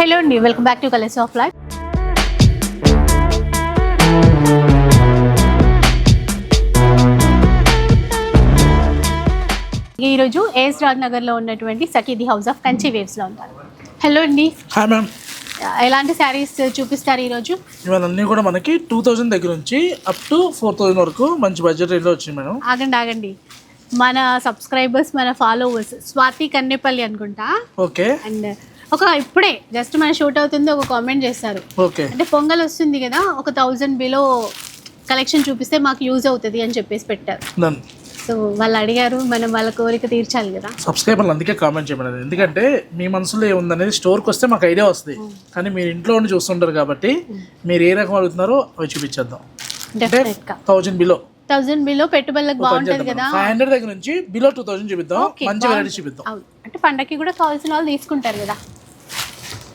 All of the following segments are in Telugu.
హలో అండి welcome back to colours of life ఈరోజు ఏఎస్ రాజ్ నగర్లో ఉన్నటువంటి సఖీది హౌస్ ఆఫ్ కంచి వేవ్స్లో ఉంటారు. హలో అండి హాయ్ మ్యామ్ ఎలాంటి శారీస్ చూపిస్తారు ఈరోజు? ఇవాళ అన్నీ కూడా మనకి టూ థౌజండ్ దగ్గర నుంచి అప్ టు ఫోర్ థౌజండ్ వరకు మంచి బడ్జెట్ రేట్లో వచ్చింది మేడం ఆగండి ఆగండి. మన సబ్స్క్రైబర్స్ మన ఫాలోవర్స్ స్వాతి కన్నెపల్లి అనుకుంటా. ఓకే అండ్ ఒక ఇప్పుడే జస్ట్ మన షూట్ అవుతుంది ఒక కామెంట్ చేస్తారు. ఓకే అంటే పొంగల్ వస్తుంది కదా ఒక థౌజండ్ బిలో కలెక్షన్ చూపిస్తే మాకు యూజ్ అవుతుంది అని చెప్పేసి పెట్టారు. సో వాళ్ళు అడిగారు మనం వాళ్ళ కోరిక తీర్చాలి కదా. సబ్స్క్రైబర్లు అందుకే కామెంట్ చేయమని ఎందుకంటే మీ మనసులో ఏముందనేది స్టోర్కి వస్తే మాకు ఐడియా వస్తుంది. కానీ మీరు ఇంట్లో ఉండి చూస్తుంటారు కాబట్టి మీరు ఏ రకం అడుగుతున్నారో అవి చూపించేద్దాం. థౌజండ్ బిలో థౌజండ్ బిలో పెట్టుబడులకు బాగుంటుంది కదా. ఫైవ్ హండ్రెడ్ దగ్గర నుంచి బిలో టూ థౌజండ్ చూపిద్దాం. మంచి వెరైటీ చూపిద్దాం. అంటే పండగకి కూడా కావాల్సిన వాళ్ళు తీసుకుంటారు కదా.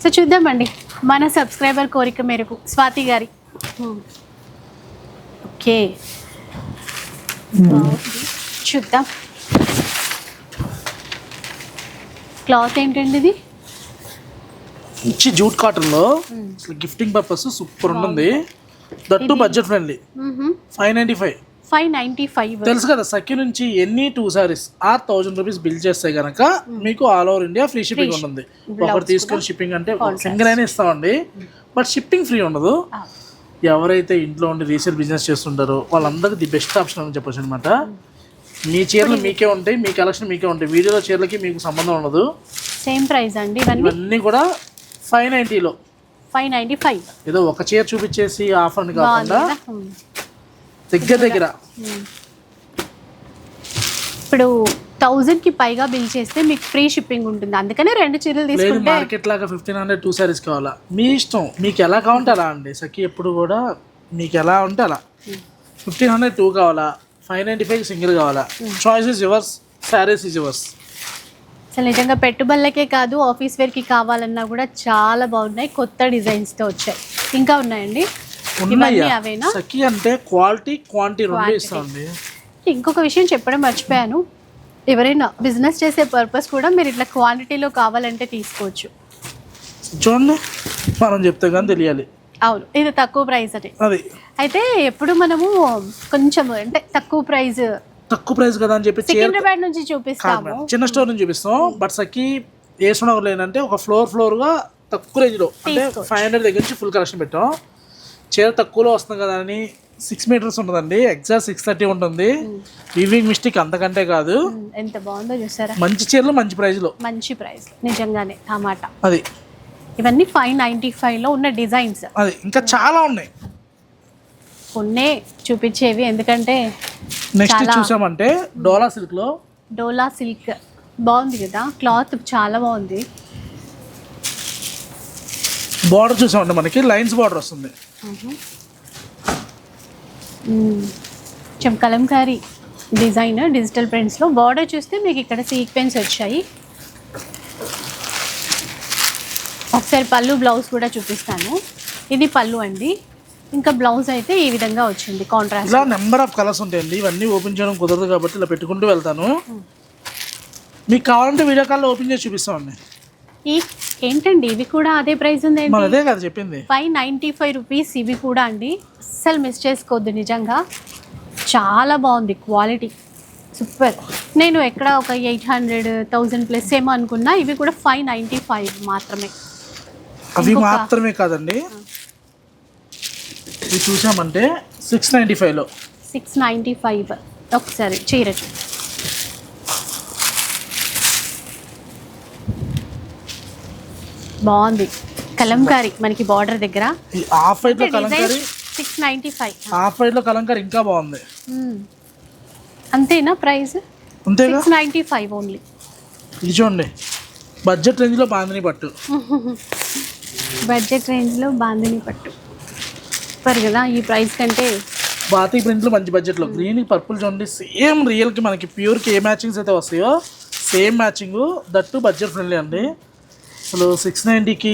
సో చూద్దామండి. మన సబ్స్క్రైబర్ కోరిక మేరకు. స్వాతి గారి. ఓకే. బాగుంది. చూద్దాం. క్లాత్ ఏంటండి ఇది? మంచి జూట్ కాటన్లో అసలు గిఫ్టింగ్ పర్పస్ సూపర్ ఉంటుంది. That budget friendly five ninety five five ninety five. తెలుసు కదా సఖి నుంచి ఎన్ని టూ సారీస్ ఆ థౌజండ్ రూపీస్ బిల్ చేస్తే గనక మీకు all over India free shipping ఉంటుంది. ఒకటి తీసుకొని షిప్పింగ్ అంటే సింగిల్ అయినా ఇస్తామండి. బట్ షిప్పింగ్ ఫ్రీ ఉండదు. ఎవరైతే ఇంట్లో ఉండి రీసేల్ బిజినెస్ చేస్తుంటారో వాళ్ళందరికీ ది బెస్ట్ ఆప్షన్ అని చెప్పొచ్చు అనమాట మీ చీరలు మీకే ఉంటాయి మీ కలెక్షన్ మీకే ఉంటాయి. వీడియోలో చీరలకి మీకు సంబంధం ఉండదు. సేమ్ ప్రైస్ అండి. ఇవన్నీ కూడా ఫైవ్ నైంటీలో ఫైవ్ నైంటీ ఫైవ్. ఏదో ఒక చీర చూపించేసి ఆఫర్ అని కాకుండా Hmm. దగ్గర దగ్గర. ఇప్పుడు థౌజండ్కి పైగా బిల్ చేస్తే మీకు ఫ్రీ షిప్పింగ్ ఉంటుంది. అందుకనే రెండు చీరలు లేదు తీసుకుంటే మార్కెట్ లాగా ఫిఫ్టీన్ హండ్రెడ్ టూ సారీస్ కావాలా? మీ ఇష్టం. మీకు ఎలా కావాలంటే అలా అండి? సఖి ఎప్పుడు కూడా మీకు ఎలా ఉంటే అలా. ఫిఫ్టీన్ హండ్రెడ్ టూ కావాలా? ఫైవ్ నైంటీ ఫైవ్ సింగిల్ కావాలా? Choice is yours saris is yours అసలు నిజంగా పెట్టుబడులకే కాదు ఆఫీస్ వేర్కి కావాలన్నా కూడా చాలా బాగున్నాయి. కొత్త డిజైన్స్తో వచ్చాయి. ఇంకా ఉన్నాయండి? ఉన్నాయా? సఖి అంటే క్వాలిటీ క్వాంటిటీ రెండు ఇస్తామండి ఇంకొక విషయం చెప్పడం మర్చిపోయాను. ఎవరైనా బిజినెస్ చేసే పర్పస్ కూడా మీరు ఇట్లా క్వాంటిటీలో కావాలంటే తీసుకోవచ్చు. చూడండి మనం చెప్తే కానీ తెలియాలి. అవును ఇది తక్కువ ప్రైస్ అది. అది. అయితే ఎప్పుడు మనము కొంచెం అంటే తక్కువ ప్రైస్ తక్కువ ప్రైస్ కదా అని చెప్పి సికింద్రాబాద్ నుంచి చూపిస్తాము. చిన్న స్టోర్ నుంచి చూపిస్తాం. బట్ సఖి ఏ ఏంటంటే ఒక ఫ్లోర్ ఫ్లోర్గా తక్కువ రేంజ్లో అంటే ఫైవ్ హండ్రెడ్ దగ్గర నుంచి ఫుల్ కలెక్షన్ పెట్టాం. చీర తక్కువలో వస్తుంది కదా అని సిక్స్ మీటర్స్ ఉంటుందండి. ఎగ్జాక్ట్ సిక్స్ థర్టీ ఉంటుంది. వీవింగ్ మిస్టేక్ అంతకంటే కాదు. ఉమ్, ఎంత బాగుందో చూసారా? మంచి చీరలు మంచి ప్రైస్లో మంచి ప్రైస్ నిజంగానే టమాటా అది. ఇవన్నీ ఫైవ్ నైంటీ ఫైవ్లో ఉన్న డిజైన్స్ అది. ఇంకా చాలా ఉన్నాయి. కొన్నే చూపించేవి. ఎందుకంటే నెక్స్ట్. చూసామంటే డోలా సిల్క్లో డోలా సిల్క్ బాగుంది కదా? క్లాత్ చాలా బాగుంది. బార్డర్ చూసామంటే మనకి లైన్స్ బార్డర్ వస్తుంది. కొంచెం కలంకారీ డిజైన్ డిజిటల్ ప్రింట్స్లో బార్డర్ చూస్తే మీకు ఇక్కడ సీక్వెన్స్ వచ్చాయి. ఒకసారి పళ్ళు బ్లౌజ్ కూడా చూపిస్తాను. ఇది పళ్ళు అండి. ఇంకా బ్లౌజ్ అయితే ఈ విధంగా వచ్చింది కాంట్రాస్ట్ ఇలా నెంబర్ ఆఫ్ కలర్స్ ఉంటాయండి. ఇవన్నీ ఓపెన్ చేయడం కుదరదు కాబట్టి ఇలా పెట్టుకుంటూ వెళ్తాను. మీకు కావాలంటే వీడియో కాల్లో ఓపెన్ చేసి చూపిస్తామండి. ఈ ఏంటండి? ఇవి కూడా అదే ప్రైస్ మన అదే కదా చెప్పింది. ఫైవ్ నైంటీ ఫైవ్ రూపీస్ ఇవి కూడా అండి. అస్సలు మిస్ చేసుకోవద్దు నిజంగా. చాలా బాగుంది క్వాలిటీ. సూపర్. నేను ఎక్కడ ఒక ఎయిట్ హండ్రెడ్ థౌజండ్ ప్లస్ ఏమో అనుకున్నా ఇవి కూడా ఫైవ్ నైంటీ ఫైవ్ మాత్రమే. అవి మాత్రమే కాదండి. ఇవి చూసామంటే సిక్స్ నైంటీ ఫైవ్లో సిక్స్ నైంటీ ఫైవ్. ఒకసారి చీర బాగుంది. కలంకారీ మనకి బార్డర్ దగ్గర. హాఫ్ వైట్లో Kalamkari? Six ninety five half వైట్లో కలంకారీ ఇంకా బాగుంది. అంతేనా ప్రైస్? అంతేగా సిక్స్ నైంటీ ఫైవ్ ఓన్లీ ఇది చూడండి. బడ్జెట్ రేంజ్లో బాందిని పట్టు. బడ్జెట్ రేంజ్లో బాందిని పట్టు. సూపర్ కదా ఈ ప్రైస్ కంటే. బాతీ ప్రింట్లు మంచి బడ్జెట్లో గ్రీన్ పర్పుల్ చూడండి. సేమ్ రియల్కి మనకి ప్యూర్కి ఏ మ్యాచింగ్స్ అయితే వస్తాయో same matching that budget friendly అండి. అసలు సిక్స్ నైంటీకి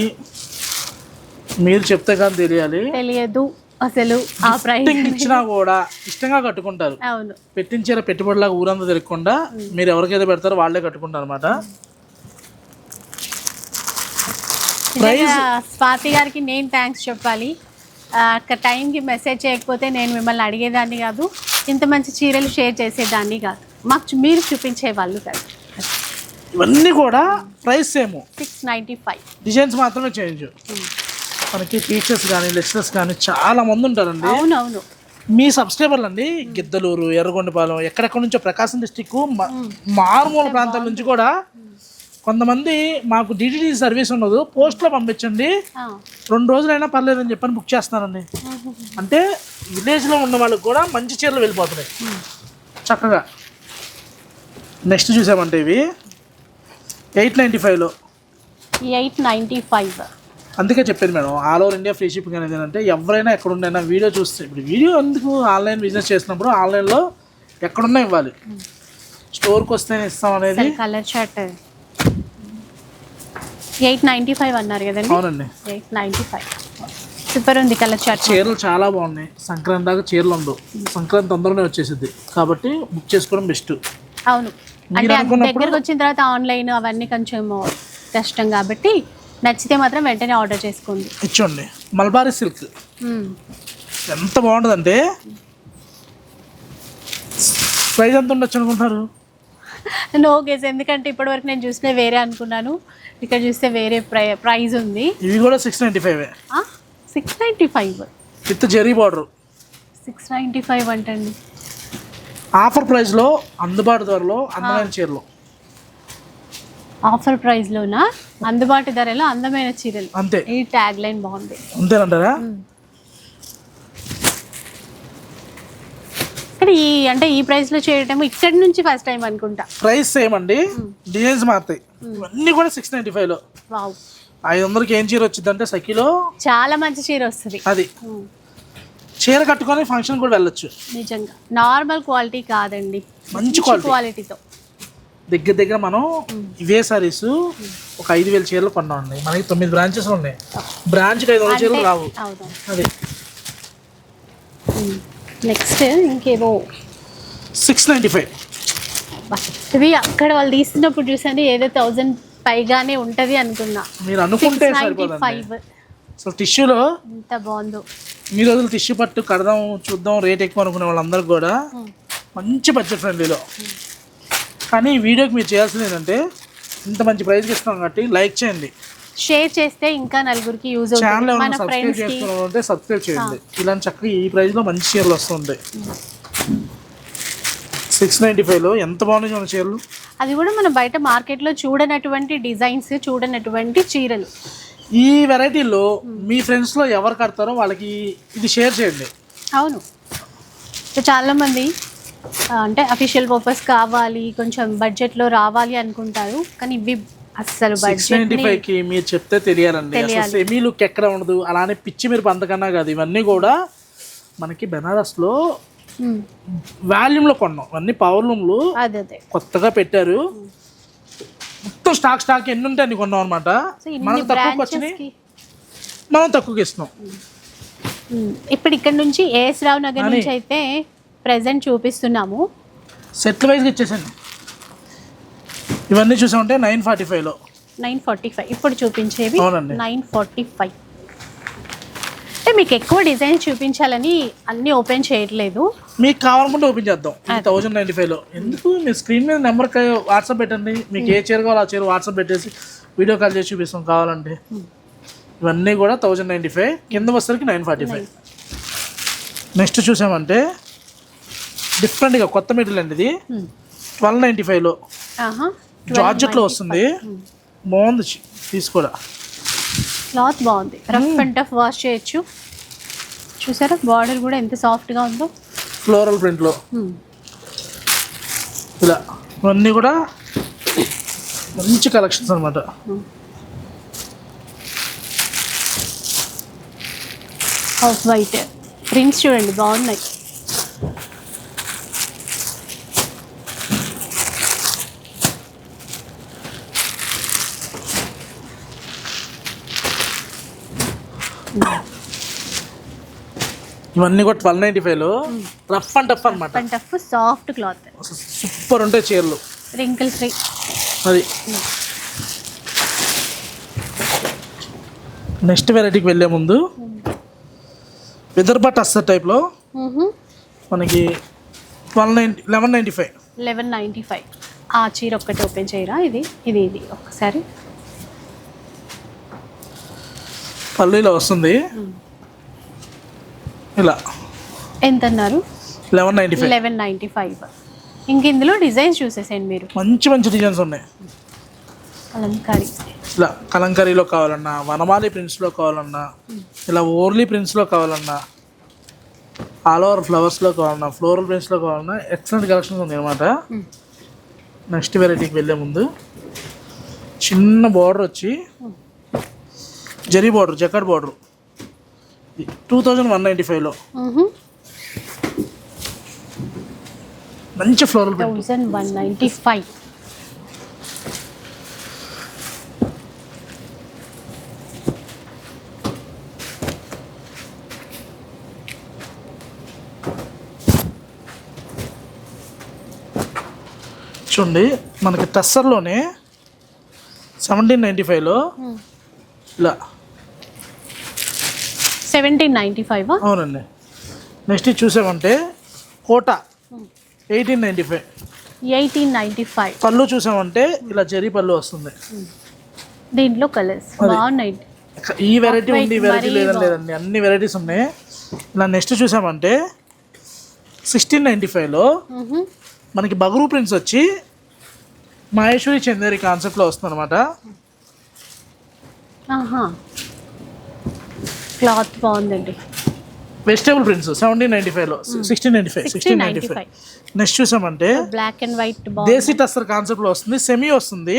మీరు చెప్తే కానీ తెలియాలి. తెలియదు. అసలు ఆ ప్రైస్ ఇచ్చినా కూడా ఇష్టంగా కట్టుకుంటారు. అవును. పెట్టించిన పెట్టుబడిలాగా ఊరంతా తిరగకుండా మీరు ఎవరికైతే పెడతారో వాళ్ళే కట్టుకుంటారు అనమాట స్వాతి గారికి నేను థ్యాంక్స్ చెప్పాలి. ఆ, అక్క టైంకి మెసేజ్ చేయకపోతే నేను మిమ్మల్ని అడిగేదాన్ని కాదు. ఇంత మంచి చీరలు షేర్ చేసేదాన్ని కాదు. మాకు మీరు చూపించే వాళ్ళు కాదు. ఇవన్నీ కూడా price same. Six ninety five designs మాత్రమే చేంజ్. మనకి టీచర్స్ కానీ లెక్చరర్స్ కానీ చాలా మంది ఉంటారండి. అవునవును. మీ సబ్స్క్రైబర్లు అండి గిద్దలూరు ఎర్రగొండపాలెం ఎక్కడెక్కడి నుంచో ప్రకాశం డిస్టిక్ మారుమూల ప్రాంతాల నుంచి కూడా కొంతమంది మాకు డిటిడి సర్వీస్ ఉండదు పోస్ట్లో పంపించండి. రెండు రోజులైనా పర్లేదని చెప్పని బుక్ చేస్తున్నానండి అంటే విలేజ్లో ఉన్న వాళ్ళకి కూడా మంచి చీరలు వెళ్ళిపోతున్నాయి. చక్కగా. నెక్స్ట్ చూసామంటే ఇవి. ఎయిట్ నైంటీ ఫైవ్లో? Eight ninety five. అందుకే చెప్పాను madam all over India free shipping అనేది ఏంటంటే ఎవరైనా ఎక్కడున్నా వీడియో చూస్తే ఇప్పుడు వీడియో ఎందుకు ఆన్లైన్ బిజినెస్ చేసినప్పుడు ఆన్లైన్లో ఎక్కడున్నా ఇవ్వాలి. స్టోర్కి వస్తేనే ఇస్తాం అనేది. Colour shirt eight ninety five అన్నారు కదండి? అవునండి. Eight ninety five. సూపర్ ఉంది కలర్ షర్ట్ చీరలు చాలా బాగున్నాయి. సంక్రాంతి దాకా చీరలు ఉండవు. సంక్రాంతి తొందరనే వచ్చేసింది కాబట్టి బుక్ చేసుకోవడం బెస్ట్. అవును. అంటే దగ్గరకు వచ్చిన తర్వాత ఆన్లైన్ అవన్నీ కొంచెం కష్టం కాబట్టి నచ్చితే మాత్రం వెంటనే ఆర్డర్ చేసుకోండి. ఇచ్చోండి. Mulberry silk. ఎంత బాగుంటుందంటే ప్రైస్ ఎంత ఉండొచ్చు అనుకుంటున్నారు? నో గేస్ ఎందుకంటే ఇప్పటివరకు నేను చూసిన వేరే అనుకున్నాను. ఇక్కడ చూస్తే వేరే ప్రై ప్రైజ్ ఉంది. ఇవి కూడా six ninety five six ninety five with zari border. Six ninety five అంటండి. ఆఫర్ ప్రైస్లో అందుబాటు ధరలో అందమైన చీరలు. ఆఫర్ ప్రైస్లోనా అందుబాటు ధరలో అందమైన చీరలు. అంతే. ఈ ట్యాగ్ లైన్ బాగుంది. అంతేనంటారా? కానీ ఈ అంటే ఈ ప్రైస్లో చేయటం ఇక్కడి నుంచి ఫస్ట్ టైం అనుకుంటా. ప్రైస్ సేమ్ అండి. డిజైన్స్ మారుతాయి. ఇవన్నీ కూడా సిక్స్ నైంటీ ఫైవ్లో వావ్. ఐదు వందలకి ఏం చీర వచ్చిందంటే సఖీలో? చాలా మంచి చీర వస్తుంది. అది. చీర కట్టుకొని ఫంక్షన్ కూడా వెళ్ళొచ్చు. నిజంగా. నార్మల్ క్వాలిటీ కాదండి. మంచి. క్వాలిటీతో దగ్గర దగ్గర మనం ఇవే సారీస్ ఒక ఐదు వేల చీరలు కొన్నామండి. మనకి తొమ్మిది బ్రాంచెస్ ఉన్నాయి. బ్రాంచ్కి ఐదు వందల చీరలు రావు. అది. నెక్స్ట్ ఇంకేవో సిక్స్ నైంటీ ఫైవ్ ఇవి అక్కడ వాళ్ళు తీస్తున్నప్పుడు చూసండి ఏదో థౌజండ్ పైగానే ఉంటది అనుకున్నా. మీరు అనుకుంటే ఫైవ్ అసలు టిష్యూలో ఎంత బాగుందో. ఈ రోజులు టిష్యూ పట్టు కడదాం చూద్దాం రేట్ ఎక్కువ అనుకునే వాళ్ళందరికీ కూడా మంచి బడ్జెట్ ఫ్రెండ్లీలో కానీ వీడియోకి మీరు చేయాల్సింది ఏంటంటే ఇంత మంచి ప్రైస్కి ఇస్తున్నాం కాబట్టి లైక్ చేయండి. షేర్ చేస్తే ఇంకా నలుగురికి యూజ్ ఛానల్ ఏమైనా సబ్స్క్రైబ్ సబ్స్క్రైబ్ చేయండి. ఇలాంటి చక్కగా ఈ ప్రైస్లో మంచి చీరలు వస్తుంటాయి. సిక్స్ నైంటీ ఫైవ్లో ఎంత బాగున్నాయి మన చీరలు. అది కూడా మనం బయట మార్కెట్లో చూడనటువంటి డిజైన్స్ చూడనటువంటి చీరలు. ఈ వెరైటీలో మీ ఫ్రెండ్స్లో ఎవరు కడతారో వాళ్ళకి ఇది షేర్ చేయండి. అవును. సో చాలా మంది ఆ, అంటే అఫీషియల్ పర్పస్ కావాలి కొంచెం బడ్జెట్లో రావాలి అనుకుంటారు. కానీ ఇవి నైంటీ ఫైవ్కి మీరు చెప్తే తెలియాలండి. అసలు తెలియాలి. సెమీ లుక్ ఎక్కడ ఉండదు. అలానే పిచ్చి మీరు అంతకన్నా కాదు. ఇవన్నీ కూడా మనకి బెనారస్లో వాల్యూమ్లో కొన్నాం. ఇవన్నీ పవర్ లూమ్లు కొత్తగా పెట్టారు. మొత్తం స్టాక్ స్టాక్ ఎన్ని ఉంటే అన్ని కొన్నాం అనమాట వచ్చినాయి. కి? మనం తక్కువకి ఇస్తున్నాం. ఇప్పుడు ఇక్కడ నుంచి ఏఎస్ రావు నగర్ నుంచి అయితే ప్రెసెంట్ చూపిస్తున్నాము. సెట్లు వైజ్గా ఇచ్చేసండి ఇవన్నీ చూసామంటే నైన్ ఫార్టీ ఫైవ్లో నైన్ ఫార్టీ ఫైవ్. ఇప్పుడు చూపించేవి. Nine forty five. మీకు ఎక్కువ డిజైన్ చూపించాలని అన్నీ ఓపెన్ చేయట్లేదు. మీకు కావాలనుకుంటే ఓపెన్ చేద్దాం. థౌజండ్ నైంటీ ఫైవ్లో ఎందుకు? మీ స్క్రీన్ మీద నెంబర్ వాట్సాప్ పెట్టండి. మీకు ఏ చీర కావాలో ఆ చీర వాట్సాప్ పెట్టేసి వీడియో కాల్ చేసి చూపిస్తాం కావాలంటే. ఇవన్నీ కూడా థౌజండ్ నైంటీ ఫైవ్ కింద వచ్చేసరికి నైన్ ఫార్టీ ఫైవ్ నెక్స్ట్ చూసామంటే డిఫరెంట్గా కొత్త మెటీరియల్ అండి ఇది. ట్వెల్వ్ నైంటీ ఫైవ్లో జార్జెట్లో వస్తుంది. బాగుంది తీసుకోడా క్లాత్ బాగుంది. రఫ్ అండ్ టఫ్ వాష్ చేయొచ్చు. చూసారా? బార్డర్ కూడా ఎంత సాఫ్ట్గా ఉందో. ఫ్లోరల్ ప్రింట్లో Hmm. ఇలా. ఇవన్నీ కూడా మంచి కలెక్షన్స్ అనమాట వైట్ ప్రింట్స్ చూడండి బాగున్నాయి. ఇవన్నీ కూడా ట్వెల్వ్ నైంటీ ఫైవ్లో రఫ్ అండ్ టఫ్ అనమాట and tough soft cloth super ఉంటాయి చీరలు. రింకిల్ ఫ్రీ అది. నెక్స్ట్ వెరైటీకి వెళ్ళే ముందు విదర్భ టస్సర్ టైప్లో మనకి twelve ninety eleven ninety five eleven ninety five ఆ చీర ఒక్కటి ఓపెన్ చేయరా? ఇది ఇది ఇది. ఒక్కసారి ఇలా వస్తుంది. ఇలా. ఎంత అన్నారు eleven ninety five. Eleven ninety five. ఇంక ఇందులో డిజైన్స్ చూసేసేయండి మీరు. మంచి మంచి డిజైన్స్ ఉన్నాయి. అలంకారి ఇలా కలంకరీలో కావాలన్నా వనమాలి ప్రింట్స్లో కావాలన్నా ఇలా ఓర్లీ ప్రింట్స్లో కావాలన్నా ఆల్ ఓవర్ ఫ్లవర్స్లో కావాలన్నా ఫ్లోరల్ ప్రింట్స్లో కావాలన్నా ఎక్సలెంట్ కలెక్షన్స్ ఉంది అనమాట నెక్స్ట్ వెరైటీకి వెళ్ళే ముందు చిన్న బార్డర్ వచ్చి zari border జకట్ border. Two thousand one ninety ఫైవ్లో మంచి floral thousand one ninety five చూడండి మనకి టస్సర్లోనే సెవెంటీన్ నైంటీ ఫైవ్లో ఇలా సెవెంటీన్ నైంటీ ఫైవ్? అవునండి. నెక్స్ట్ చూసామంటే కోట eighteen ninety five. Eighteen ninety five. పళ్ళు చూసామంటే ఇలా జరీ పళ్ళు వస్తుంది. దీంట్లో కలర్స్. బాగున్నాయి. ఈ వెరైటీ ఉంది ఈ వెరైటీ లేదని లేదండి. అన్ని వెరైటీస్ ఉన్నాయి. ఇలా నెక్స్ట్ చూసామంటే సిక్స్టీన్ నైంటీ ఫైవ్లో మనకి బగురు ప్రింట్స్ వచ్చి మహేశ్వరి చందేరి కాన్సెప్ట్లో వస్తుంది అనమాట క్లాత్ బాగుందండి. వెజిటేబుల్ ప్రింట్స్ సెవెంటీన్ నైంటీ ఫైవ్లో sixteen ninety five sixteen ninety five next చూసామంటే black and white desi tussar కాన్సెప్ట్లో వస్తుంది సెమీ వస్తుంది.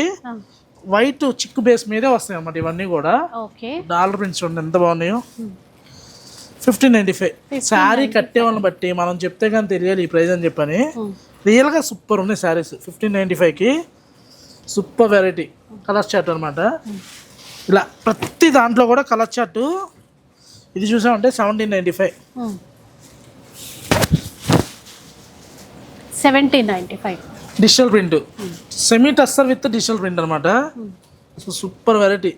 వైట్ చిక్కు బేస్ మీదే వస్తాయి అన్నమాట ఇవన్నీ కూడా. ఓకే. డాలర్ ప్రింట్స్ చూడండి ఎంత బాగున్నాయో. ఫిఫ్టీన్ నైంటీ ఫైవ్ శారీ కట్టే వాళ్ళని బట్టి మనం చెప్తే కానీ తెలియాలి ఈ ప్రైస్ అని చెప్పని. రియల్గా సూపర్ ఉన్నాయి శారీస్ ఫిఫ్టీన్ నైంటీ ఫైవ్కి సూపర్ వెరైటీ కలర్ చార్ట్ అనమాట ఇలా ప్రతి దాంట్లో కూడా కలర్ చార్ట్ ఇది చూసామంటే seventeen ninety five seventeen ninety five digital print semi tussar with digital print అనమాట సో సూపర్ వెరైటీ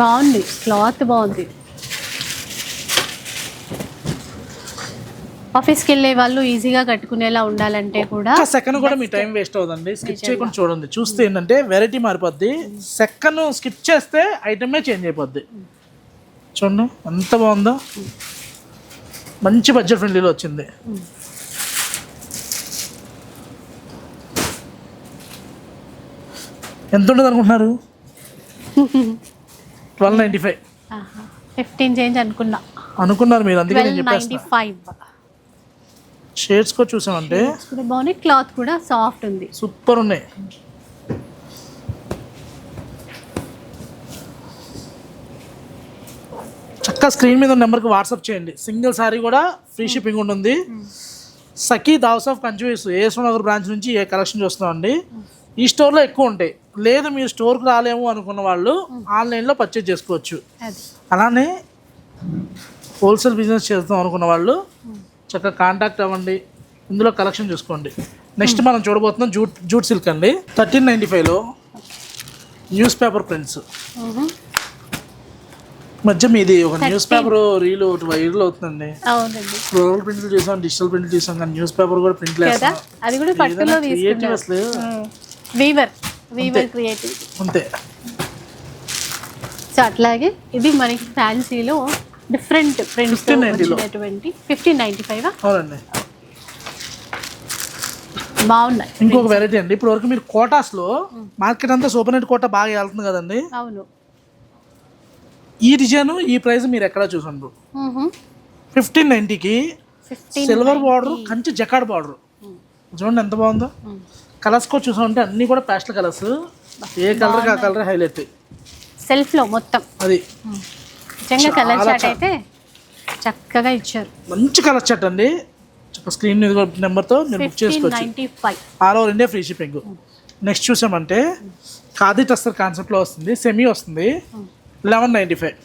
బాగుంది. క్లాత్ బాగుంది. ఆఫీస్కి వెళ్ళే వాళ్ళు ఈజీగా కట్టుకునేలా ఉండాలంటే కూడా సెకండ్ కూడా మీ టైం వేస్ట్ అవుతుంది స్కిప్ చేయకుండా చూడండి. చూస్తే ఏంటంటే వెరైటీ మారిపోద్ది. సెకండ్ స్కిప్ చేస్తే ఐటమే చేంజ్ అయిపోద్ది. చూడండి ఎంత బాగుందో. మంచి బడ్జెట్ ఫ్రెండ్లీలో వచ్చింది. ఎంత ఉంటుంది అనుకుంటున్నారు? Twelve ninety five fifteen change అనుకున్నా. అనుకున్నారు మీరు అందుకే నేను చెప్పేస్తాను ఫైవ్ షేడ్స్ కూడా చూసామంటే కూడా బాగుంది క్లాత్ కూడా సాఫ్ట్ ఉంది. సూపర్ ఉన్నాయి. చక్కగా స్క్రీన్ మీద నెంబర్కి వాట్సాప్ చేయండి. సింగిల్ సారీ కూడా ఫ్రీ షిప్పింగ్ ఉంటుంది. సఖీ దావ్స్ ఆఫ్ కన్ఫ్యూస్ నగర్ బ్రాంచ్ నుంచి ఏ కలెక్షన్ చూస్తున్నామండి? ఈ స్టోర్లో ఎక్కువ ఉంటాయి. లేదు మీరు స్టోర్కి రాలేము అనుకున్న వాళ్ళు ఆన్లైన్లో పర్చేజ్ చేసుకోవచ్చు. అలానే హోల్సేల్ బిజినెస్ చేద్దాం అనుకున్న వాళ్ళు చక్కగా కాంటాక్ట్ అవ్వండి. ఇందులో కలెక్షన్ చూసుకోండి. నెక్స్ట్ మనం చూడబోతున్నాం జూట్ జూట్ సిల్క్ అండి. థర్టీన్ నైంటీ ఫైవ్లో న్యూస్ పేపర్ ప్రింట్స్ మధ్య మీది ఒక న్యూస్ పేపర్ రీల్ ఒకటి వైరల్ అవుతుందండి. ఫ్లోరల్ ప్రింట్లు చూసాం డిజిటల్ ప్రింట్లు చూసాం కానీ న్యూస్ పేపర్ కూడా ప్రింట్లు కదా? వేస్తాం అది కూడా పట్టులో క్రియేటివ్ తీసుకున్నారు. అసలు. వీవర్ వీవర్ క్రియేటివ్ అంతే. సో అట్లాగే ఇది మనకి ఫ్యాన్సీలో డిఫరెంట్ ప్రింట్స్ 1590 లో. వచ్చినటువంటి ఫిఫ్టీన్ నైంటీ ఫైవ్ అవునండి. బాగున్నాయి ఇంకొక వెరైటీ అండి. ఇప్పుడు వరకు మీరు కోటాస్లో మార్కెట్ అంతా సూపర్ నెట్ కోటా బాగా వెళ్తుంది కదండి. అవును. ఈ డిజైన్ ఈ ప్రైస్ మీరు ఎక్కడ చూసుండ్రు fifteen నైంటీకి fifteen silver border Kanchi jacquard border. చూడండి ఎంత బాగుందో. కలర్స్ కూడా చూసామంటే అన్నీ కూడా పేస్టల్ కలర్స్ ఏ కలర్ ఆ కలర్ హైలైట్ సెల్ఫ్లో మొత్తం. అది. నిజంగా కలర్ చాట్ అయితే చక్కగా ఇచ్చారు. మంచి కలర్ చాట్ అండి. స్క్రీన్ నెంబర్తో మీరు బుక్ చేసుకోవచ్చు. All over India free shipping next చూసామంటే ఖాదీ టస్టర్ కాన్సెప్ట్లో వస్తుంది సెమీ వస్తుంది. Eleven ninety five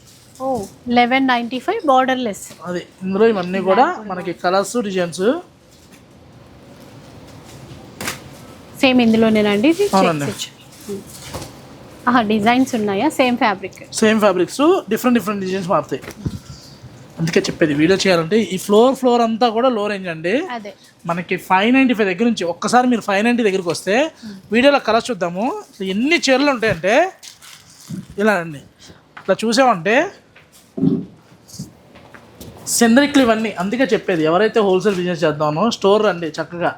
eleven ninety five borderless అది ఇందులో ఇవన్నీ కూడా మనకి కలర్స్ డిజైన్స్ సేమ్ ఇందులోనేనండి ఇది అవునండి. డిజైన్స్ ఉన్నాయా? Same fabric. Same fabrics different different designs మారుతాయి. అందుకే చెప్పేది వీడియో చేయాలంటే ఈ ఫ్లోర్ ఫ్లోర్ అంతా కూడా లో రేంజ్ అండి. అదే. మనకి ఫైవ్ నైంటీ ఫైవ్ దగ్గర నుంచి ఒక్కసారి మీరు ఫైవ్ నైంటీ దగ్గరికి వస్తే వీడియోలో కలర్స్ చూద్దాము. ఎన్ని చీరలు ఉంటాయంటే ఇలా అండి. ఇట్లా చూసామంటే సెందరిక్లు ఇవన్నీ అందుకే చెప్పేది ఎవరైతే హోల్సేల్ బిజినెస్ చేద్దామో స్టోర్ రండి చక్కగా.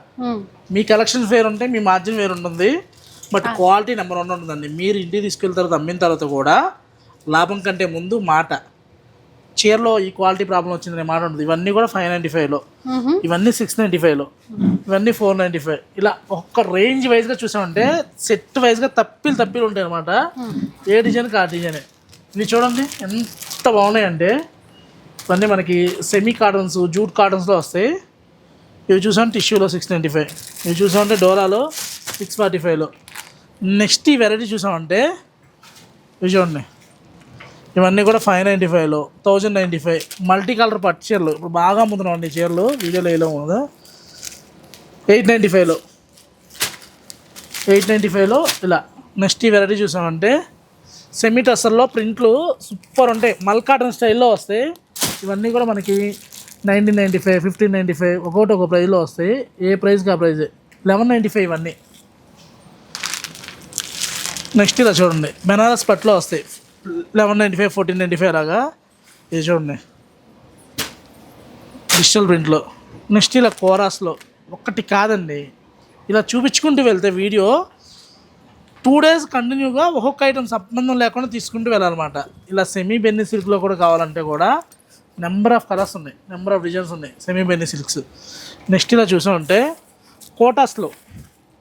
మీ కలెక్షన్స్ వేరు ఉంటాయి మీ మార్జిన్ వేరు ఉంటుంది బట్ క్వాలిటీ నెంబర్ వన్ ఉంటుందండి. మీరు ఇంటికి తీసుకెళ్ళిన తర్వాత అమ్మిన తర్వాత కూడా లాభం కంటే ముందు మాట. చీరలో ఈ క్వాలిటీ ప్రాబ్లం వచ్చిందనే మాట ఉంటుంది. ఇవన్నీ కూడా ఫైవ్ నైంటీ ఫైవ్లో. ఇవన్నీ సిక్స్ నైంటీ ఫైవ్లో ఇవన్నీ ఫోర్ నైంటీ ఫైవ్. ఇలా ఒక్క రేంజ్ వైజ్గా చూసామంటే సెట్ వైజ్గా తప్పిలు తప్పిలు ఉంటాయి అనమాట ఏ డిజైన్కి ఆ డిజైనే. ఇవి చూడండి ఎంత బాగున్నాయంటే ఇవన్నీ మనకి సెమీ కాటన్స్ జూట్ కాటన్స్లో వస్తాయి. ఇవి చూసామంటే టిష్యూలో సిక్స్ నైంటీ ఫైవ్. ఇవి చూసామంటే డోరాలో సిక్స్ ఫార్టీ ఫైవ్లో నెక్స్ట్ ఈ వెరైటీ చూసామంటే ఇవి చూడండి. ఇవన్నీ కూడా ఫైవ్ నైంటీ ఫైవ్లో thousand ninety five. Multi colour పట్టు చీరలు. ఇప్పుడు బాగా అమ్ముతున్నాం అండి చీరలు. వీడియోలో వేయలేము కదా. ఎయిట్ నైంటీ ఫైవ్లో ఎయిట్ నైంటీ ఫైవ్లో ఇలా. నెక్స్ట్ ఈ వెరైటీ చూసామంటే సెమీ టస్సర్లో ప్రింట్లు సూపర్ ఉంటాయి. మల్ కాటన్ స్టైల్లో వస్తాయి. ఇవన్నీ కూడా మనకి nineteen ninety five fifteen ninety five ఒక్కొక్కటి ఒక ప్రైజ్లో వస్తాయి. ఏ ప్రైస్కి ఆ ప్రైజే? లెవెన్ నైంటీ ఫైవ్ ఇవన్నీ. నెక్స్ట్ ఇలా చూడండి. బెనారస్ పట్లో వస్తాయి. Eleven ninety five fourteen ninety five లాగా ఇది చూడండి. డిజిటల్ ప్రింట్లో. నెక్స్ట్ ఇలా కోరాస్లో. ఒక్కటి కాదండి. ఇలా చూపించుకుంటూ వెళ్తే వీడియో టూ డేస్ కంటిన్యూగా ఒక్కొక్క ఐటమ్ సంబంధం లేకుండా తీసుకుంటూ వెళ్ళాలన్నమాట. ఇలా సెమీ బెన్నీ సిల్క్లో కూడా కావాలంటే కూడా నెంబర్ ఆఫ్ కలర్స్ ఉన్నాయి. నెంబర్ ఆఫ్ డిజైన్స్ ఉన్నాయి. సెమీ బెన్నీ సిల్క్స్ నెక్స్ట్ ఇలా చూసామంటే కోటాస్లో.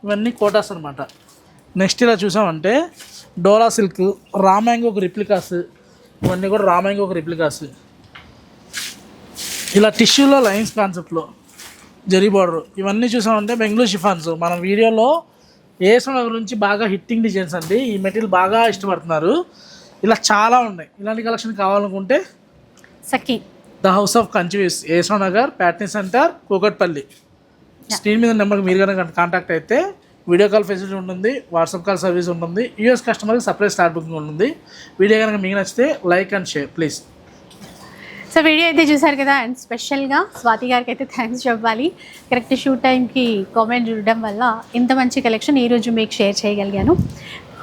ఇవన్నీ కోటాస్ అనమాట నెక్స్ట్ ఇలా చూసామంటే డోలా సిల్క్ రామాంగోకి రిప్లికాస్ ఇవన్నీ కూడా రామాంగోకి రిప్లికాస్. ఇలా టిష్యూలో లైన్స్ కాన్సెప్ట్లో జరీ బార్డర్ ఇవన్నీ చూసామంటే బెంగళూరు షిఫాన్స్. మనం వీడియోలో ఏసం గురించి బాగా హిట్టింగ్ డిజైన్స్ అండి ఈ మెటీరియల్ బాగా ఇష్టపడుతున్నారు. ఇలా చాలా ఉన్నాయి. ఇలాంటి కలెక్షన్ కావాలనుకుంటే సఖీ. ద హౌస్ ఆఫ్ కంచివీస్ ఏసో నగర్ ప్యాట్నీ సెంటర్ కూకట్పల్లి. స్క్రీన్ మీద నెంబర్కి మీరు కనుక కాంటాక్ట్ అయితే వీడియో కాల్ ఫెసిలిటీ ఉంటుంది వాట్సాప్ కాల్ సర్వీస్ ఉంటుంది యూఎస్ కస్టమర్కి సపరేట్ స్టార్ట్ బుకింగ్ ఉంటుంది. వీడియో కనుక మీకు నచ్చితే like and share please. So video అయితే చూసారు కదా అండ్ స్పెషల్గా స్వాతి గారికి అయితే థ్యాంక్స్ చెప్పాలి. కరెక్ట్ షూట్ టైంకి కామెంట్ చూడడం వల్ల ఇంత మంచి కలెక్షన్ ఈరోజు మీకు షేర్ చేయగలిగాను.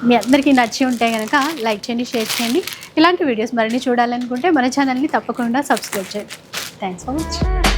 మీ అందరికీ నచ్చి ఉంటే కనుక లైక్ చేయండి షేర్ చేయండి. ఇలాంటి వీడియోస్ మరిన్ని చూడాలనుకుంటే మన ఛానల్ని తప్పకుండా సబ్స్క్రైబ్ చేయండి. Thanks for watching